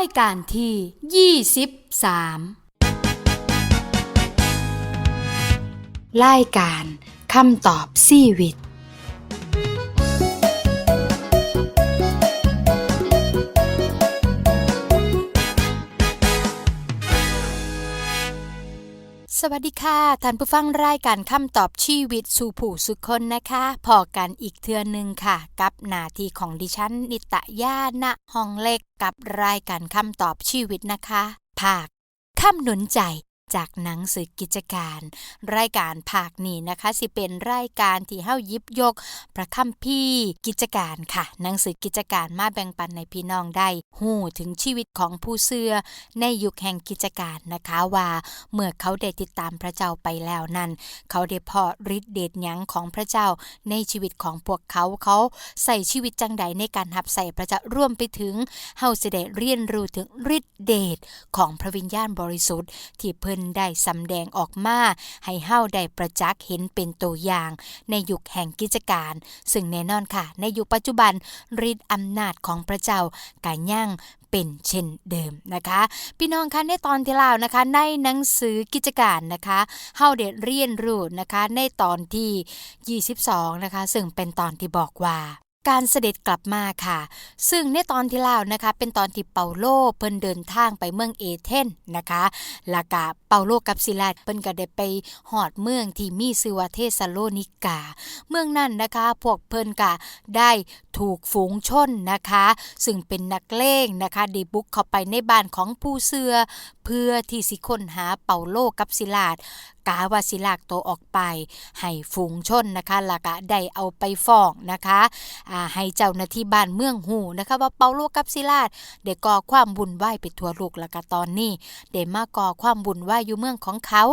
ายการที่ 23รายการคำตอบชีวิต สวัสดีค่ะท่านผู้ฟังรายการคำตอบชีวิตสู่ผู้สุคนนะคะพอกันอีกเทือหนึ่งค่ะ กับนาทีของดิฉัน นิตยาณห้องเล็กกับรายการคำตอบชีวิตนะคะ ภาคคำหนุนใจ จากหนังสือกิจการ รายการภาคนี้นะคะ สิเป็นรายการที่เฮายิบยก พระคัมภีร์กิจการค่ะ หนังสือกิจการมาแบ่งปันในพี่น้องได้หูถึงชีวิตของผู้เชื่อในยุคแห่งกิจการนะคะว่า เมื่อเขาได้ติดตามพระเจ้าไปแล้วนั้น เขาได้พอฤทธิเดชหยังของพระเจ้าในชีวิตของพวกเขาเขาใส่ชีวิตจังใดในการหับใส่พระเจ้าร่วมไปถึงเฮาเสิได้เรียนรู้ถึงฤทธิเดชของพระวิญญาณบริสุทธิ์ที่เพิ่นได้สำแดงออกมา ให้เฮาได้ประจักษ์เห็นเป็นตัวอย่าง ในยุคแห่งกิจการ ซึ่งแน่นอนค่ะ ในยุคปัจจุบันฤทธิ์อำนาจของพระเจ้ากายั่งเป็นเช่นเดิมนะคะ พี่น้องคะในตอนที่แล้วนะคะ ในหนังสือกิจการนะคะเฮาได้เรียนรู้นะคะในตอนที่ 22 นะคะ ซึ่งเป็นตอนที่บอกว่า การเสด็จกลับมาค่ะ ซึ่งในตอนที่แล้วนะคะเป็นตอนที่เปาโลเพิ่นเดินทางไปเมืองเอเธนนะคะล้วก็เปาโลกับซิลาเพิ่นก็ได้ไปหอดเมืองที่มีชื่อว่าเทสโลนิกา เมืองนั้นนะคะพวกเพิ่นก็ได้ถูกฝูงชนนะคะ ซึ่งเป็นนักเลงนะคะได้บุกเข้าไปในบ้านของผู้เสือ เพื่อที่สิค้นหาเปาโลกับซิลากาว่าสิลากตัวออกไป ให้ฝูงชนนะคะล้วก็ได้เอาไปฟ้องนะคะให้เจ้าหน้าที่บ้านเมืองหูนะคะว่าเปาโลกับซิลาสได้ก่อความวุ่นวไปทั่วโลกล้วก็ตอนนี้ได้มาก่อความวุ่นวอยู่เมืองของเขา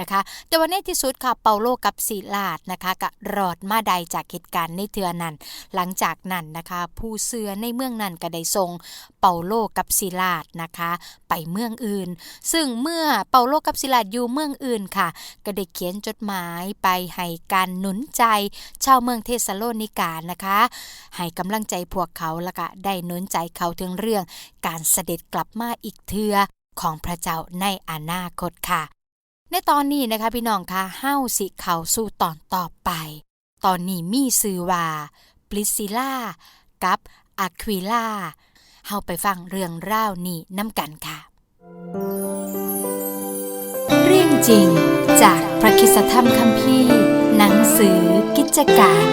นะคะแต่วันในที่สุดค่ะเปาโลกับซิลาสนะคะก็รอดมาได้จากเหตุการณ์ในเทือนั้น หลังจากนั้นนะคะผู้เสือในเมืองนั้นก็ได้ส่งเปาโลกับซิลาสนะคะ ไปเมืองอื่น ซึ่งเมื่อเปาโลกับซิลาสอยู่เมืองอื่นค่ะก็ได้เขียนจดหมายไปให้การหนุนใจ ชาวเมืองเทสโลนิกานะคะ ให้กำลังใจพวกเขาแล้วก็ได้หนุนใจเขาถึงเรื่อง การเสด็จกลับมาอีกเทือของพระเจ้าในอนาคตค่ะ ในตอนนี้นะคะพี่น้องคะเฮ้าสิเขาสู่ตอนต่อไป ตอนนี้มีชื่อว่าปริซิล่ากับอะควิล่าเฮาไปฟังเรื่องราวนี้น้ำกันค่ะ จริง จากพระคิสธรรมคัมภีร์ หนังสือกิจการ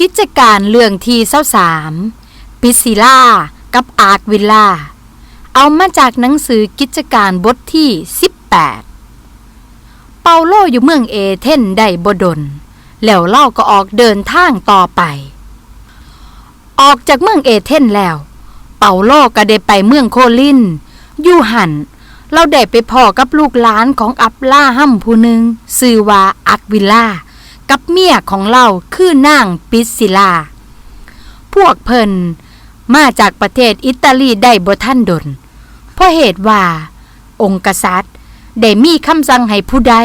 กิจการเรื่องที่เศร้าสามปิซิล่ากับอาร์กวิลล่า เอามาจากหนังสือกิจการบทที่ 18 เปาโลอยู่เมืองเอเธนได้บดลแล้วเล่าก็ออกเดินทางต่อไป ออกจากเมืองเอเธนแล้ว เปาโลก็ได้ไปเมืองโคลิน อยู่หัน เราได้ไปพ่อกับลูกหลานของอับล่าหัมผู้หนึ่งชื่อว่าอักวิล่า กับเมียของเราคือนางปิสซิลา พวกเพิ่นมาจากประเทศอิตาลีได้บ่ท่านดน เพราะเหตุว่า องค์กษัตริย์ได้มีคำสั่งให้ผู้ใด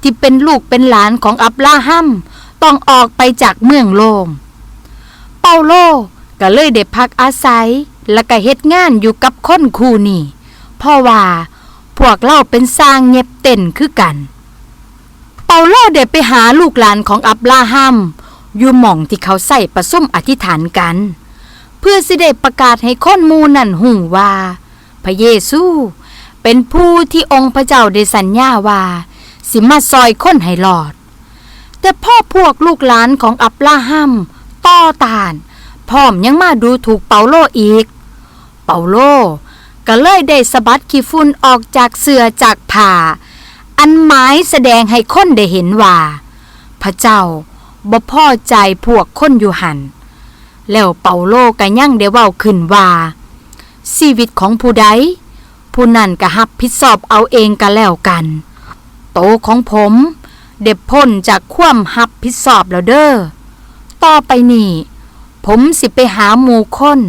ที่เป็นลูกเป็นหลานของอับราฮัมต้องออกไปจากเมืองโลม เปาโลก็เลยได้พักอาศัย และก็เฮ็ดงานอยู่กับคนคู่นี่เพราะว่า พวกเราเป็นสร้างเย็บเต้นคือกัน เปาโลได้ไปหาลูกหลานของอับราฮัมอยู่หม่องที่เขาใส่ประสุมอธิษฐานกัน เพื่อสิได้ประกาศให้คนมูนั่นหูว่า พระเยซูเป็นผู้ที่องค์พระเจ้าได้สัญญาว่า สิมาซอยคนให้หลอด แต่พ่อพวกลูกหลานของอับราฮัมต่อตาน พร้อมยังมาดูถูกเปาโลอีก เปาโล ก็เลยได้สะบัดขี้ฝุ่นออกจากเสื้อจากผ้าอันหมายแสดงให้คนได้เห็นว่า พระเจ้าบ่พอใจพวกคนอยู่หัน แล้วเปาโลก็ยังได้เว้าขึ้นว่าชีวิตของผู้ใดผู้นั้นก็รับผิดชอบเอาเองกันแล้วกัน โตของผม เด็บพ้นจากความรับผิดชอบแล้วเด้อต่อไปนี้ผมสิไปหาหมู่คน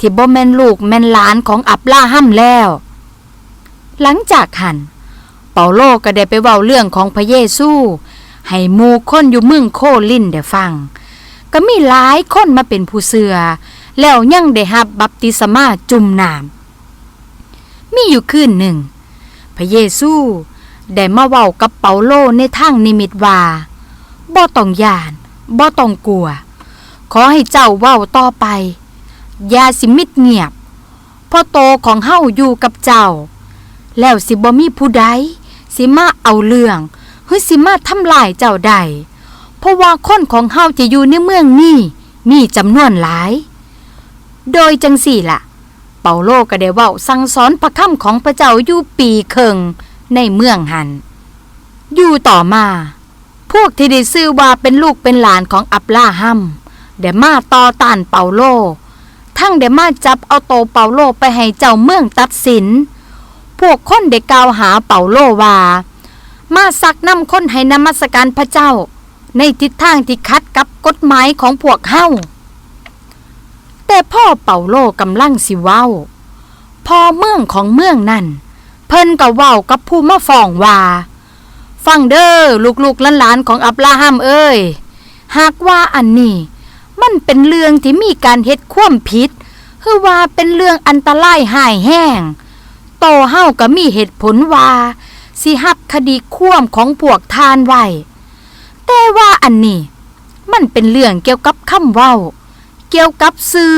ที่บ่แม่นลูกแม่นหลานของอับราฮัมแล้ว หลังจากหัน เปาโลก็ได้ไปเว้าเรื่องของพระเยซู ให้มู่คนอยู่เมืองโคลินได้ฟัง ก็มีหลายคนมาเป็นผู้เสือ แล้วยังได้รับบัพติศมาจุ่มน้ำมีอยู่คืนหนึ่ง พระเยซูได้มาเว้ากับเปาโลในทางนิมิตว่าบ่ต้องยานบ่ต้องกลัว ขอให้เจ้าเว้าต่อไป อย่าสิมิดเงียบพ่อโตของเฮาอยู่กับเจ้า แล้วสิบ่มีผู้ใดสิมาเอาเรื่องหรือสิมาทำลายเจ้าได้เพราะว่าคนของเฮาจะอยู่ในเมืองนี้มีจำนวนหลาย โดยจังสี่ล่ะ เปาโลก็ได้ว้าสั่งสอนพระคำของพระเจ้าอยู่ปีเคิงในเมืองหัน อยู่ต่อมา พวกที่ได้ชื่อว่าเป็นลูกเป็นหลานของอับราฮัมได้มาต่อต้านเปาโล ทั้งได้มาจับเอาโตเปาโลไปให้เจ้าเมืองตัดสิน พวกคนได้กล่าวหาเปาโลว่า มาสักนำคนให้นมัสการพระเจ้า ในทิศทางที่คัดกับกฎหมายของพวกเฮาแต่พ่อเปาโลกำลังสิเว้าพอเมืองของเมืองนั่น เพิ่นก็เว้ากับผู้มาฟ้องว่าฟังเด้อลูกๆหลานๆของอับราฮัมเอ้ยหากว่าอันนี้ มันเป็นเรื่องที่มีการเฮ็ดความผิดคือว่าเป็นเรื่องอันตรายหายแห้ง โตเฮาก็มีเหตุผลว่า สิหับคดีควมของพวกทานไว้แต่ว่าอันนี้มันเป็นเรื่องเกี่ยวกับคำเว้า เกี่ยวกับสื่อ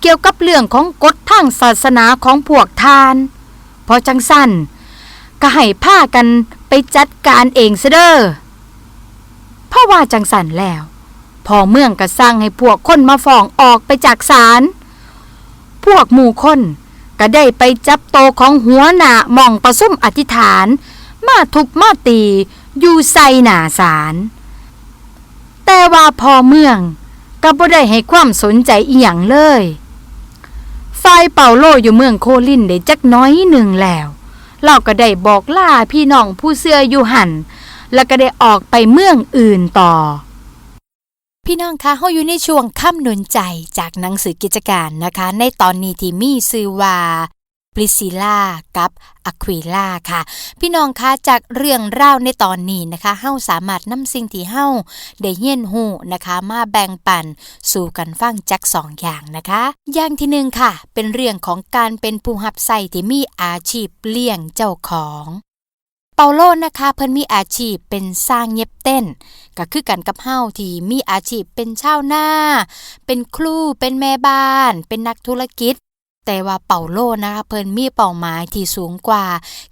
เกี่ยวกับเรื่องของกฎทางศาสนาของพวกทานเพอจังสั้นก็ให้ผ้ากันไปจัดการเองซะเด้อเพราะว่าจังสันแล้ว พอเมืองก็สร้างให้พวกคนมาฟ้องออกไปจากศาลพวกหมู่คนก็ได้ไปจับโตของหัวหน้าหมองประซุ่มอธิษฐาน มาทุบมาตีอยู่ใส่หน้าศาลแต่ว่าพอเมืองก็บ่ได้ให้ความสนใจอีหยังเลยฝ่ายเป่าโลอยู่เมืองโคลินได้จักน้อยหนึ่งแล้ว เราก็ได้บอกล่าพี่น้องผู้เสื้ออยู่หัน แล้วก็ได้ออกไปเมืองอื่นต่อ พี่น้องคะเฮาอยู่ในช่วงค่ำหนุนใจจากหนังสือกิจการนะคะ ในตอนนี้ที่มีชื่อว่าปริซิล่ากับอะควิล่าค่ะ พี่น้องคะจากเรื่องราในตอนนี้นะคะเฮาสามารถนำสิ่งที่เฮาได้เฮียนหูนะคะ มาแบ่งปันสู่กันฟังจักสองอย่างนะคะ อย่างที่หนึ่งค่ะ เป็นเรื่องของการเป็นผู้หับใส่ที่มีอาชีพเลี้ยงเจ้าของ เปาโลนะคะเพิ่นมีอาชีพเป็นสร้างเย็บเต้น ก็คือกันกับเฮาที่มีอาชีพเป็นชาวนาเป็นครูเป็นแม่บ้าน เป็นนักธุรกิจ แต่ว่าเปาโลนะคะเพิ่นมีเป้าหมายที่สูงกว่า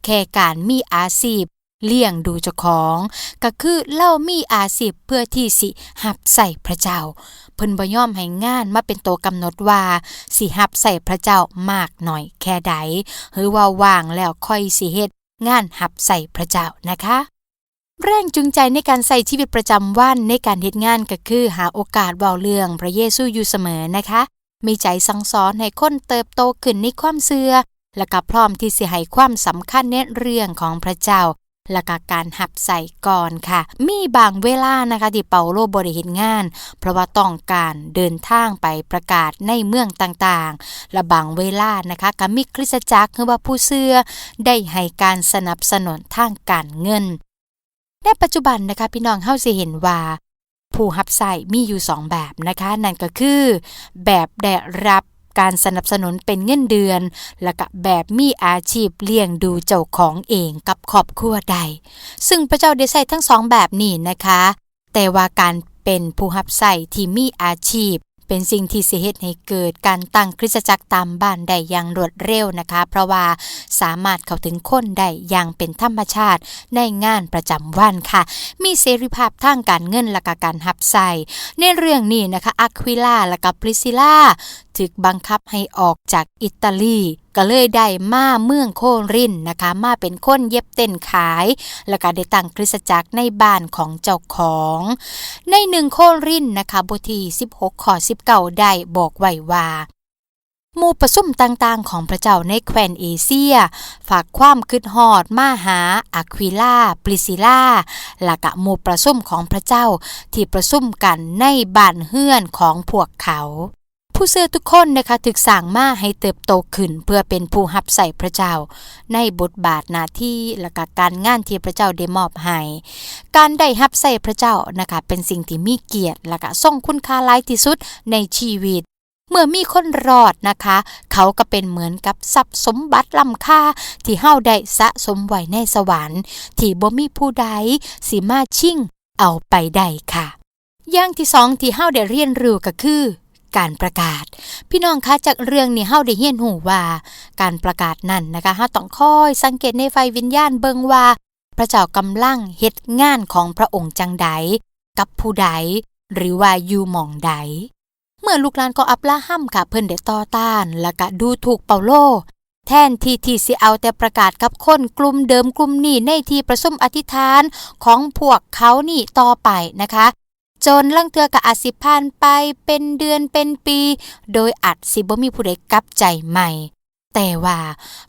แค่การมีอาชีพเลี้ยงดูเจ้าของ ก็คือเล่ามีอาชีพเพื่อที่สิหับใส่พระเจ้า เพิ่นบ่ยอมให้งานมาเป็นตัวกำหนดว่าสิหับใส่พระเจ้ามากหน่อยแค่ใดหรือว่าว่างแล้วค่อยสิเฮ็ด งานหับใส่พระเจ้านะคะ แรงจูงใจในการใส่ชีวิตประจำวันในการเหตุงานก็คือ หาโอกาสเว้าเรื่องพระเยซูอยู่เสมอนะคะ มีใจสั่งสอนให้คนเติบโตขึ้นในความเสื่อและก็พร้อมที่สิให้ความสำคัญในเรื่องของพระเจ้า และก็การหับใส่ก่อนค่ะ มีบางเวลานะคะที่เปาโลบริเฮ็ดงาน เพราะว่าต้องการเดินทางไปประกาศในเมืองต่างๆ และบางเวลานะคะก็มีคริสตจักรคือว่าผู้เชื่อได้ให้การสนับสนุนทางการเงินในปัจจุบันนะคะพี่น้องเฮาสิเห็นว่าผู้รับใส่มีอยู่ 2 แบบนะคะ นั่นก็คือ แบบได้รับ การสนับสนุนเป็นเงินเดือน และก็แบบมีอาชีพเลี้ยงดูเจ้าของเองกับครอบครัวใด ซึ่งพระเจ้าได้ใส่ทั้งสองแบบนี้นะคะ แต่ว่าการเป็นผู้รับใส่ที่มีอาชีพ เป็นสิ่งที่เสิเหตุให้เกิดการตั้งคริสตจักรตามบ้านได้อย่างรวดเร็วนะคะ เพราะว่าสามารถเข้าถึงคนได้อย่างเป็นธรรมชาติในงานประจำวันค่ะ มีเสรีภาพทางการเงินและกการหับใส่ในเรื่องนี้นะคะอะควิล่าและกับปริซิล่าถูกบังคับให้ออกจากอิตาลี ก็เลยได้มาเมืองโครินนะคะมาเป็นคนเย็บเต้นขาย แล้วก็ได้ตั้งคริสตจักรในบ้านของเจ้าของ ในหนึ่งโครินนะคะบทที่ 16ข้อ19 ได้บอกไว้ว่าหมู่ประสุมต่างๆ ของพระเจ้าในแคว้นเอเชีย ฝากความคิดฮอดมาหาอะควิล่าปริซิล่าและกะหมู่ประสุมของพระเจ้าที่ประสุมกันในบ้านเฮือนของพวกเขา ผู้เชื่อทุกคนนะคะถึกสั่งมาให้เติบโตขึ้น เพื่อเป็นผู้รับใส่พระเจ้า ในบทบาทหน้าที่และกการงานที่พระเจ้าได้มอบให้การได้รับใส่พระเจ้านะคะเป็นสิ่งที่มีเกียรติและก็ทรงคุณค่าหลายที่สุดในชีวิตเมื่อมีคนรอดนะคะ เขาก็เป็นเหมือนกับทรัพย์สมบัติล้ำค่า ที่เฮาได้สะสมไว้ในสวรรค์ ที่บ่มีผู้ใดสิมาชิ่งเอาไปได้ค่ะ อย่างที่สองที่เฮาได้เรียนรู้ก็คือ การประกาศ พี่น้องคะจากเรื่องนี้เฮาได้เรียนหูว่า การประกาศนั่นนะคะเฮาต้องคอยสังเกตในไฟวิญญาณเบิงว่า พระเจ้ากำลังเฮ็ดงานของพระองค์จังใด กับผู้ใด หรือว่าอยู่หม่องใด เมื่อลูกหลานก็อับราฮัมค่ะเพิ่นได้ต่อต้าน และก็ดูถูกเปาโลแทนที่ที่สิเอาแต่ประกาศกับคนกลุ่มเดิมกลุ่มนี้ในที่ประชุมอธิษฐานของพวกเขานี่ต่อไปนะคะ จนลังเทือกับอาจสิผ่านไปเป็นเดือนเป็นปี โดยอาจสิบ่มีผู้ใดกลับใจใหม่ แต่ว่า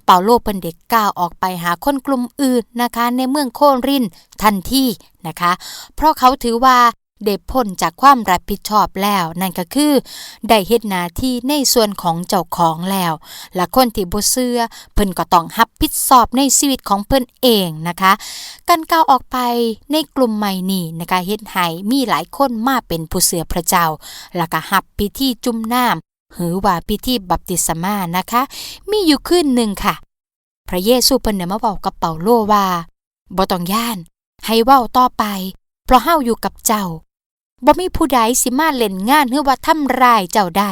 เปาโลเพิ่นเด็กก้าวออกไปหาคนกลุ่มอื่นนะคะ ในเมืองโครินทน์ทันทีนะคะ เพราะเขาถือว่า ได้พ้นจากความรับผิดชอบแล้ว นั่นก็คือ ได้เฮ็ดหน้าที่ในส่วนของเจ้าของแล้ว และคนที่บ่เชื่อเพิ่นก็ต้องรับผิดชอบในชีวิตของเพิ่นเองนะคะ การก้าวออกไปในกลุ่มใหม่นี้นะคะเฮ็ดให้มีหลายคนมาเป็นผู้เสือพระเจ้า แล้วก็รับพิธีจุ่มน้ำหรือว่าพิธีบัพติศมานะคะ มีอยู่คืนหนึ่งค่ะ พระเยซูเพิ่นได้มาบอกกับเปาโลว่าบ่ต้องย่าน ให้เว้าต่อไป เพราะเฮาอยู่กับเจ้า บ่มีผู้ใดสิมาเล่นงานหรือว่าทำร้ายเจ้าได้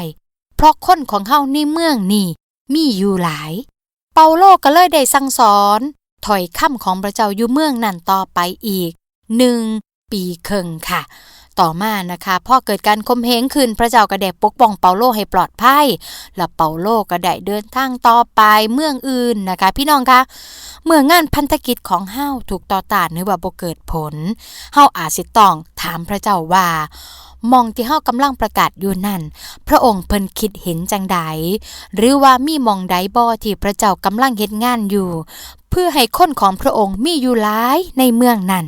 เพราะคนของเฮาในเมืองนี่มีอยู่หลาย เปาโลก็เลยได้สั่งสอนถอยคำของพระเจ้าอยู่เมืองนั่นต่อไปอีกหนึ่งปีครึ่งค่ะ ต่อมานะคะพอเกิดการคมเหงขึ้นพระเจ้าก็ได้ปกป้องเปาโลให้ปลอดภัยและเปาโลก็ได้เดินทางต่อไปเมืองอื่นนะคะ พี่น้องคะเมื่องานพันธกิจของเฮาถูกต่อต้านหรือว่าบ่เกิดผลเฮาอาจสิต้องถามพระเจ้าว่ามองที่เฮากำลังประกาศอยู่นั่น พระองค์เพิ่นคิดเห็นจังใด หรือว่ามีมองใดบ่ที่พระเจ้ากำลังเฮ็ดงานอยู่ เพื่อให้คนของพระองค์มีอยู่หลายในเมืองนั้น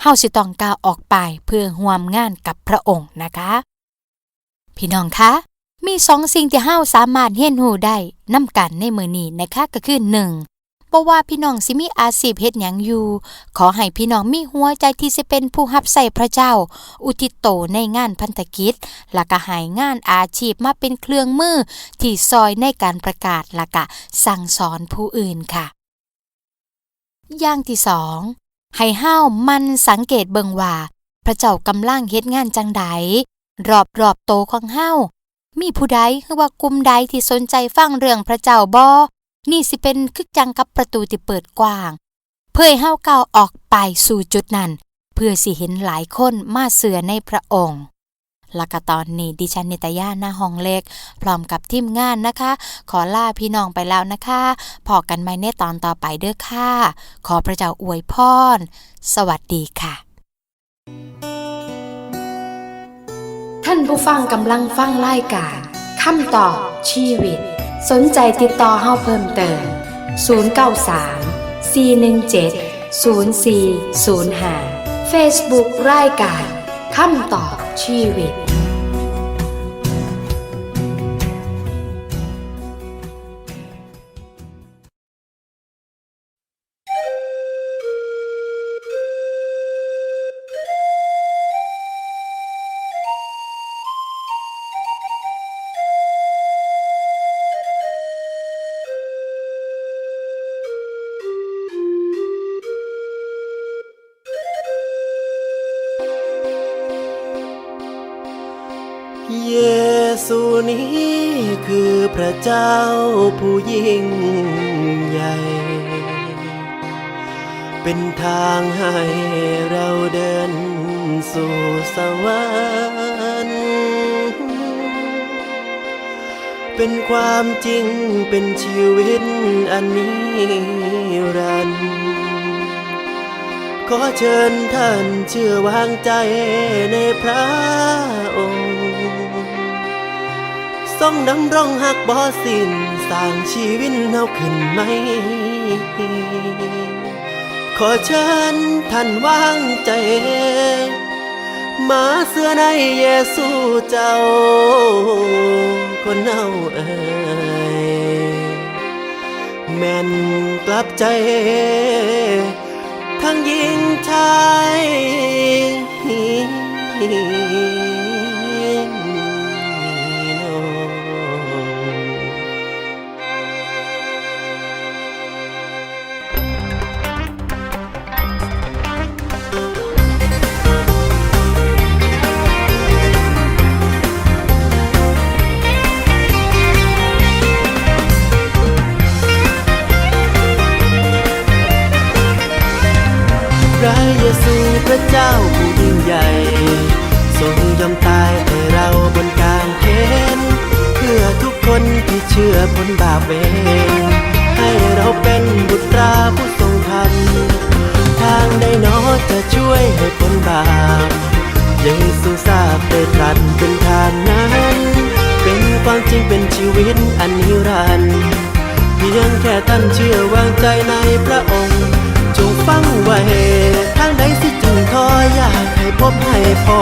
เฮาสิต้องก้าวออกไปเพื่อร่วมงานกับพระองค์นะคะ พี่น้องคะ มีสองสิ่งที่เฮาสามารถเรียนรู้ได้นํกันในมือนี้นะคะก็คือ1บ่ว่าพี่น้องสิมีอาชีพเฮ็ดหยังอยู่ ขอให้พี่น้องมีหัวใจที่สิเป็นผู้รับใส่พระเจ้า อุทิศโตในงานพันธกิจและก็ให้งานอาชีพมาเป็นเครื่องมือที่ซอยในการประกาศและก็สั่งสอนผู้อื่นค่ะ อย่างที่สอง ให้เฮามันสังเกตเบิงว่า พระเจ้ากำลังเฮ็ดงานจังใดรอบรอบโตของเฮามีผู้ใดหรือว่ากลุ่มใดที่สนใจฟังเรื่องพระเจ้าบ่นี่สิเป็นคึกจังกับประตูที่เปิดกว้าง เพื่อให้เฮาก้าวออกไปสู่จุดนั้น เพื่อสิเห็นหลายคนมาเสือในพระองค์ และก็ตอนนี้ดิฉันนิตยาหน้าห้องเล็ก พร้อมกับทีมงานนะคะ ขอลาพี่น้องไปแล้วนะคะพอกันใหม่ในตอนต่อไปเด้อค่ะ ขอพระเจ้าอวยพร สวัสดีค่ะ ท่านผู้ฟังกำลังฟังรายการคำตอบชีวิต สนใจติดต่อเฮาเพิ่มเติม 093 417 0405 Facebook รายการ คำตอบชีวิต นี้คือพระเจ้าผู้ยิ่งใหญ่ เป็นทางให้เราเดินสู่สวรรค์เป็นความจริงเป็นชีวิตอันนี้รันดร์ขอเชิญท่านเชื่อวางใจในพระองค์ ทรงดำรงหักบ่สิ้นสร้างชีวิตเฮาขึ้นไหม ขอเชิญท่านวางใจ มาเสื้อในเยซูเจ้า คนเอาเอ่ยแม่นกลับใจ ทั้งหญิงชาย เยซูพระเจ้าผู้ยิ่งใหญ่ ทรงยอมตายให้เราบนกางเขนเพื่อทุกคนที่เชื่อพ้นบาปเวรให้เราเป็นบุตราผู้ทรงธรรมทางใดนอจะช่วยให้พ้นบาปเยซูทราบได้ตรัสเป็นทางนั้น เป็นความจริงเป็นชีวิตอันนิรันดร์ เพียงแค่ท่านเชื่อวางใจในพระองค์ จงฟังไว้ทางใดสิจึงทออยากให้พบให้พอ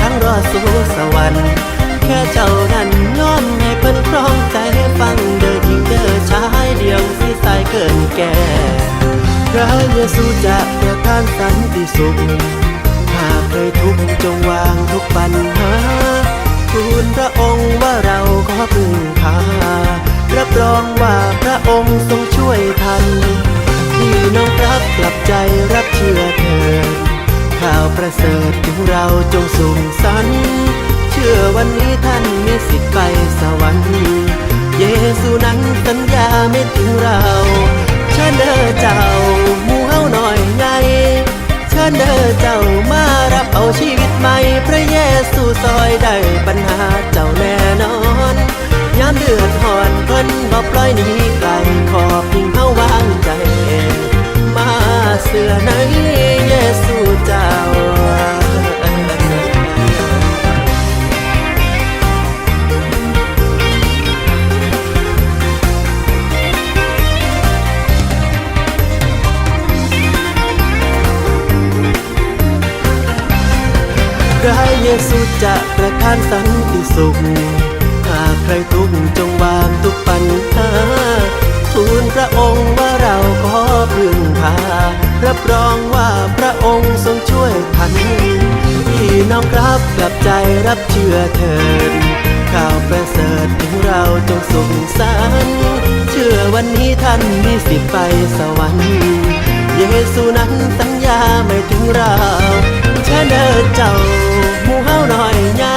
ทั้งรอดสู่สวรรค์ แค่เจ้านั้นยอมให้เพิ่นครองใจฟังเดินยิงเดินชายเดียวสิสายเกินแก่พระเยซูจะประทานสันติสุขหากเคยทุกข์จงวางทุกปัญหา ทูลพระองค์ว่าเราขอพึ่งพา รับรองว่าพระองค์ทรงช่วยทัน พี่น้องรับกลับใจรับเชื่อเถิดข่าวประเสริฐถึงเราจงสูงสัน เชื่อวันนี้ท่านมีสิทธิ์ไปสวรรค์ เยซูนั้นสัญญาไม่ถึงเราเชิญเด้อเจ้ามูเฮาหน่อยไงเชิญเด้อเจ้ามารับเอาชีวิตใหม่พระเยซูซอยได้ ดือดร้อนเพิ่นบ่ปล่อยหนีไกลขอพิงเฮาวางใจ มาเสือในเยซูเจ้าพระเยซูจะประทานสันติสุข รทุกข์จงวางทุกปัญหาทูลพระองค์ว่าเราขอพึ่งพา รับรองว่าพระองค์ทรงช่วยทันพี่น้องครับกลับใจรับเชื่อเถิดข่าวประเสริฐถึงเราจงสุขสันเชื่อวันนี้ท่านมีสิทธิ์ไปสวรรค์เยซูนั้นสัญญาไม่ถึงเราเชิญเด้อเจ้าหมู่เฮาหน่อยใหญ่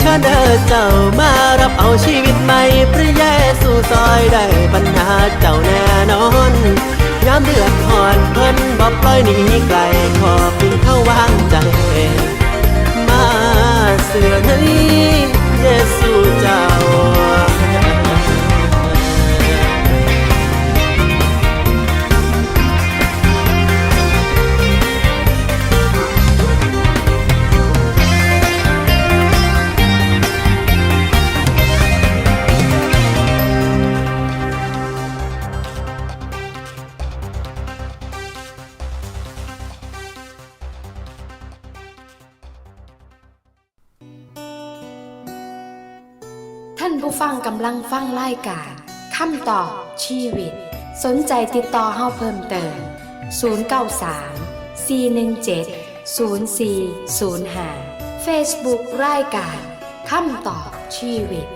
เชิญเด้อเจ้ามา รับเอาชีวิตใหม่พระเยซูซอยได้ปัญหาเจ้าแน่นอนยามเดือดหอนเพิ่นบอกปล่อยหนีไกลขอเพึงเข้าวางใจ มาเสือในเยซูเจ้า ผู้ฟังกำลังฟังรายการคำตอบชีวิต สนใจติดต่อเฮาเพิ่มเติม 093 417 0405 Facebook รายการคำตอบชีวิต